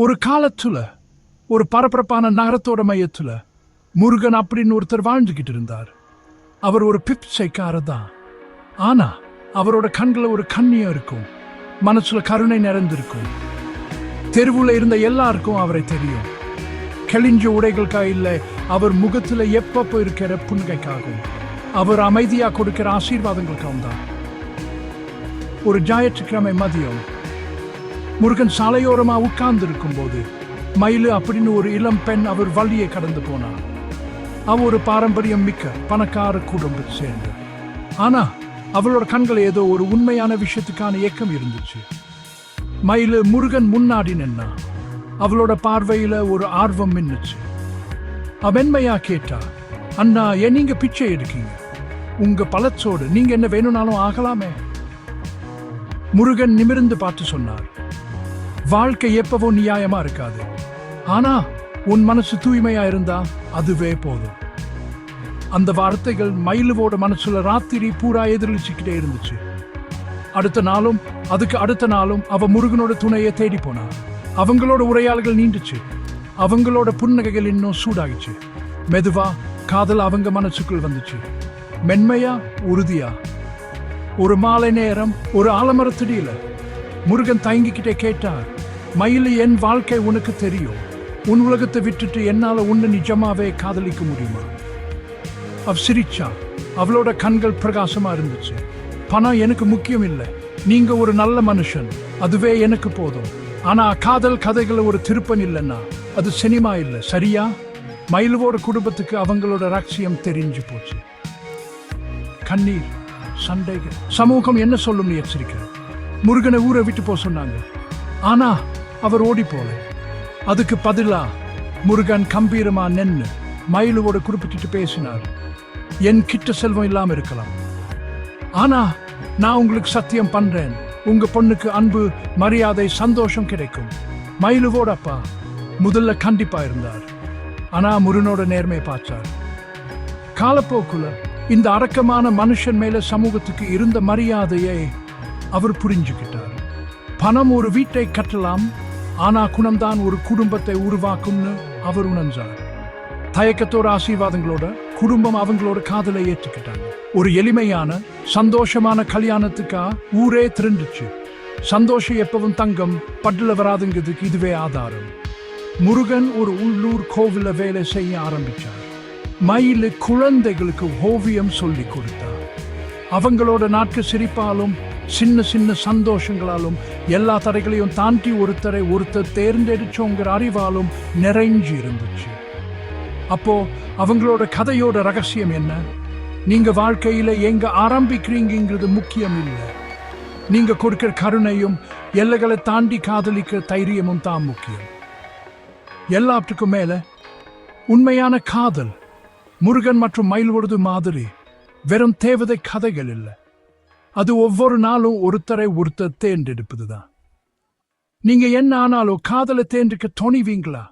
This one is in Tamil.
ஒரு காலத்துல ஒரு பரபரப்பான நகரத்தோட மையத்துல முருகன் அப்படின்னு ஒருத்தர் வாழ்ந்துகிட்டு இருந்தார். அவர் ஒரு பிப்சைக்காரர் தான். ஆனா அவரோட கண்களை ஒரு கண்ணியம் இருக்கும். மனசுல கருணை நிறைந்திருக்கும். தெருவுல இருந்த எல்லாருக்கும் அவரை தெரியும். கிழிஞ்ச உடைகளுக்காக இல்லை அவர் முகத்துல எப்பப்போ இருக்கிற புன்கைக்காகும் அவர் அமைதியா கொடுக்கிற ஆசீர்வாதங்களுக்காகவும் தான். ஒரு ஞாயிற்றுக்கிழமை மதியம் முருகன் சாலையோரமா உட்கார்ந்து இருக்கும்போது மயிலு அப்படின்னு ஒரு இளம் பெண் அவர் வழியை கடந்து போனார் அவ ஒரு பாரம்பரியம் மிக்க பணக்கார குடும்பத்தை சேர்ந்து ஆனா அவளோட கண்கள் ஏதோ ஒரு உண்மையான விஷயத்துக்கான ஏக்கம் இருந்துச்சு. மயிலு முருகன் முன்னாடி நின்னா அவளோட பார்வையில ஒரு ஆர்வம் மின்னுச்சு. அவ கேட்டா அண்ணா ஏன் நீங்க பிச்சை எடுக்கீங்க? உங்க பழச்சோடு நீங்க என்ன வேணும்னாலும் ஆகலாமே? முருகன் நிமிர்ந்து பார்த்து சொன்னார் வாழ்க்கை எப்பவும் நியாயமா இருக்காது. ஆனா உன் மனசு தூய்மையா இருந்தா அதுவே போதும். அந்த வார்த்தைகள் மயிலுவோட மனசுல ராத்திரி பூரா எதிரொலிச்சுக்கிட்டே இருந்துச்சு. அடுத்த நாளும் அதுக்கு அடுத்த நாளும் அவ முருகனோட துணையை தேடி போனா. அவங்களோட உரையாடல்கள் நீண்டுச்சு. அவங்களோட புன்னகைகள் இன்னும் சூடாகிச்சு. மெதுவா காதல் அவங்க மனசுக்குள் வந்துச்சு. மென்மையா உறுதியா. ஒரு மாலை நேரம் ஒரு ஆலமரத்தடியில. முருகன் தயங்கிக்கிட்டே கேட்டார் மயிலு என் வாழ்க்கை உனக்கு தெரியும். உன் உலகத்தை விட்டுட்டு என்னால உன்னை நிஜமாவே காதலிக்க முடியுமா? அவ சிரிச்சா. அவளோட கண்கள் பிரகாசமா இருந்துச்சு. பணம் எனக்கு முக்கியம் இல்லை. நீங்க ஒரு நல்ல மனுஷன். அதுவே எனக்கு போதும். ஆனா காதல் கதைகளை ஒரு திருப்பன் இல்லைன்னா அது சினிமா இல்லை. சரியா? மயிலுவோட குடும்பத்துக்கு அவங்களோட ரகசியம் தெரிஞ்சு போச்சு. கண்ணீர் சண்டைகள். சமூகம் என்ன சொல்லும்னு எச்சரிக்கிறார் முருகனை ஊரை விட்டு போக சொன்னாங்க. ஆனா அவர் ஓடி போல அதுக்கு பதிலா முருகன் கம்பீரமா நின்று மயிலுவோட குறிப்பிட்டு பேசினார். என் கிட்ட செல்வம் இல்லாம இருக்கலாம். ஆனா நான் உங்களுக்கு சத்தியம் பண்றேன். உங்க பொண்ணுக்கு அன்பு மரியாதை சந்தோஷம் கிடைக்கும். மயிலுவோட அப்பா. முதல்ல கண்டிப்பா இருந்தார். ஆனா முருகனோட நேர்மையை பார்த்தார். காலப்போக்குல இந்த அடக்கமான மனுஷன் மேல சமூகத்துக்கு இருந்த மரியாதையை அவர் புரிஞ்சுக்கிட்டார். பணம் ஒரு வீட்டை கட்டலாம் ஆனா குணம்தான் ஒரு குடும்பத்தை உருவாக்கும்னு அவர் உணர்ந்தார். தயக்கத்தோட ஆசீர்வாதங்களோட குடும்பம் அவங்களோட காதலை ஏற்றுக்கிட்டாங்க. ஒரு எளிமையான சந்தோஷமான கல்யாணத்துக்கா ஊரே திரண்டுச்சு. சந்தோஷம் எப்பவும் தங்கம் பட்டுல வராதுங்கிறதுக்கு இதுவே ஆதாரம். முருகன் ஒரு உள்ளூர் கோவில வேலை செய்ய ஆரம்பிச்சார். மயிலு குழந்தைகளுக்கு ஓவியம் சொல்லி கொடுத்தார். அவங்களோட நாட்கு சிரிப்பாலும் சின்ன சின்ன சந்தோஷங்களாலும் எல்லா தடைகளையும் தாண்டி ஒருத்தரை ஒருத்தர் தேர்ந்தெடுச்சோங்கிற அறிவாலும் நிறைஞ்சு இருந்துச்சு அப்போ அவங்களோட கதையோட ரகசியம் என்ன? நீங்க வாழ்க்கையில எங்க ஆரம்பிக்கிறீங்கிறது முக்கியம் இல்லை. நீங்க கொடுக்கிற கருணையும் எல்லைகளை தாண்டி காதலிக்கிற தைரியமும் தான் முக்கியம். எல்லாத்துக்கும் மேல உண்மையான காதல் முருகன் மற்றும் மயில்வொழுது மாதிரி வெறும் தேவதை கதைகள் இல்லை. அது ஒவ்வொரு நாளும் ஒருத்தரை ஒருத்தர் தேர்ந்தெடுப்பதுதான். நீங்க என்ன ஆனாலும் காதலை தேர்ந்தெடுக்க துணிவீங்களா?